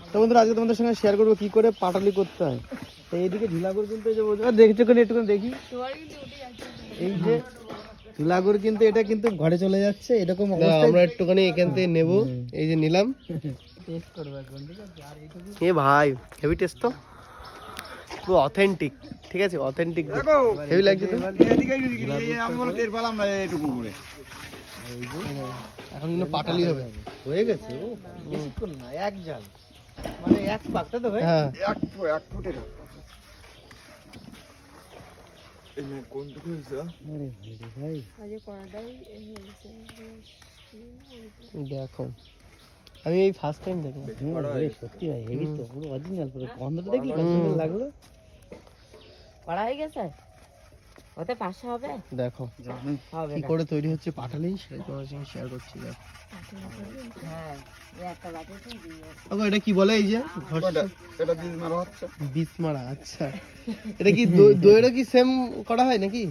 তো বন্ধুরা আজকে তোমাদের সঙ্গে শেয়ার করব কি করে পাটালি করতে হয় তো এইদিকে ঝুলাগুর কিন্তু এই যে বলতে দেখছ কিনা একটুখানি দেখি এই যে ঝুলাগুর কিন্তু এটা কিন্তু ঘরে চলে যাচ্ছে এরকম আমরা একটুখানি এখান থেকে নেব এই যে নিলাম টেস্ট করব এখন ঠিক আছে আর এ ভাই হেভি টেস্ট তো পুরো অথেন্টিক ঠিক আছে অথেন্টিক হেভি লাগছে তো এখন কিন্তু পাটালি হবে। হয়ে গেছে ও বেশিক্ষণ না এক জাল। মানে এক পাকটা তো ভাই হ্যাঁ। আরে ভাই দেখো। আমি এই ফার্স্ট টাইম দেখলাম। সত্যি ভাই হেভি তো পুরো অরিজিনাল পুরো গন্ধটা দেখলি লাগল? করা হয়ে গেছে? ওতে পাঁচশো হবে? দেখো কি করে তৈরি হচ্ছে পাটালি সেটা তোমার সঙ্গে শেয়ার করছি দেখো। হ্যাঁ এটা কি বলে এই যে? বিষ মারা আচ্ছা। এটা কি দইটা কি সেম করা হয় নাকি?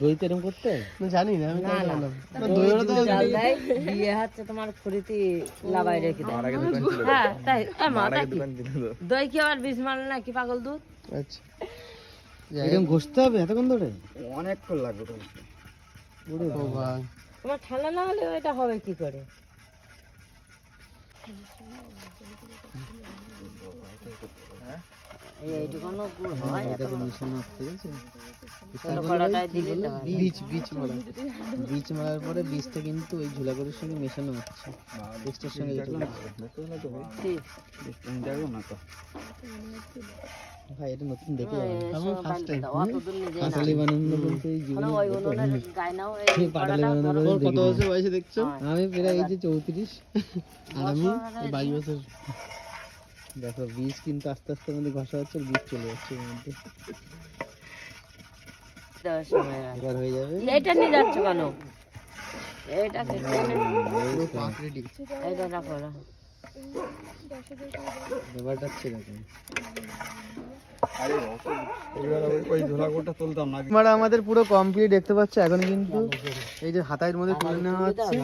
দই তো এরকম করতে? জানি না আমি তো দিয়ে হচ্ছে তোমার ফুরিতি লাগাই রেখে দেয়। হ্যাঁ তাই মা কি? দই কি আবার বিষ মারল না কি পাগল দুধ? আচ্ছা। এরকম ঘষতে হবে এতক্ষণ ধরে? ও ভাই। তোমার ঠান্ডা না হলে এটা হবে কি করে? বীজ বীজ মারা বীজ মারার পরে বীজটা কিন্তু ওই ঝুলাগুলোর সঙ্গে মেশানো হচ্ছে বীজটার সঙ্গে। ভাই এটা নতুন আমি time। দাও, অতদূর নিজেই না। পাটালি বানানো বলতে জীবনে কত বছর বয়সে দেখছ? আমি প্রায় এই যে চৌত্রিশ। আর আমি এই বাইশ বছর। দেখো বীজ কিন্তু আস্তে আস্তে আমাদের ঘষা হচ্ছে বীজ চলে যাচ্ছে এর মধ্যে। দেওয়ার এবার হয়ে যাবে। এইটা নিয়ে যাচ্ছ কেন? এইটা কেটে নে। ব্যাপারটা আমাদের পুরো কমপ্লিট দেখতে পাচ্ছ এখন কিন্তু এই যে হাতায়ের মধ্যে তুলে নেওয়া হচ্ছে।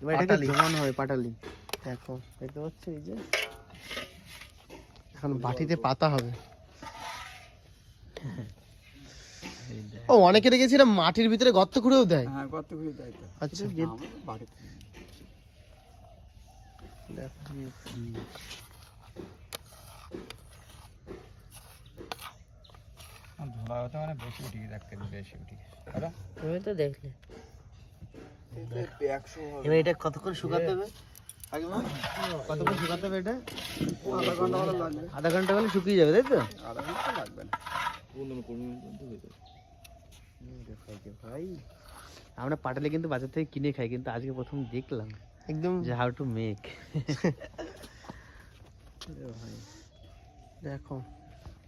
এবার এটাকে জমান হবে পাটালি। দেখো দেখতে পাচ্ছ এই যে? এখন বাটিতে পাতা হবে। ও অনেকে দেখেছি এটা মাটির ভিতরে গর্ত খুঁড়েও দেয়। আচ্ছা দেখো। তুমি তো দেখলে। এবার এটা কতক্ষণ শুকাতে হবে? কতক্ষণ শুকাতে হবে এটা? আধা ঘণ্টা হলে শুকিয়ে যাবে তাই তো? দেখো এই যে ভাই। আমরা পাটালি কিন্তু বাজার থেকে কিনে খাই কিন্তু আজকে প্রথম দেখলাম। একদম। যে হাউ টু মেক দেখো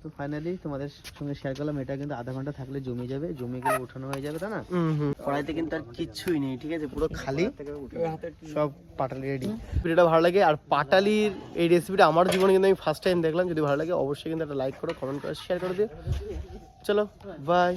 তো ফাইনালি তোমাদের সঙ্গে শেয়ার করলাম এটা কিন্তু আধা ঘণ্টা থাকলে জমে যাবে জমে গেলে ওঠানো হয়ে যাবে তাই না? হুম হুম। কড়াইতে কিন্তু আর কিচ্ছুই নেই ঠিক আছে? পুরো খালি খালি সব পাটালি রেডি ভিডিওটা ভালো লাগে আর পাটালির এই রেসিপিটা আমার জীবনে কিন্তু আমি ফার্স্ট টাইম দেখলাম যদি ভালো লাগে অবশ্যই কিন্তু একটা লাইক করো কমেন্ট করো শেয়ার করে দিও। চলো বাই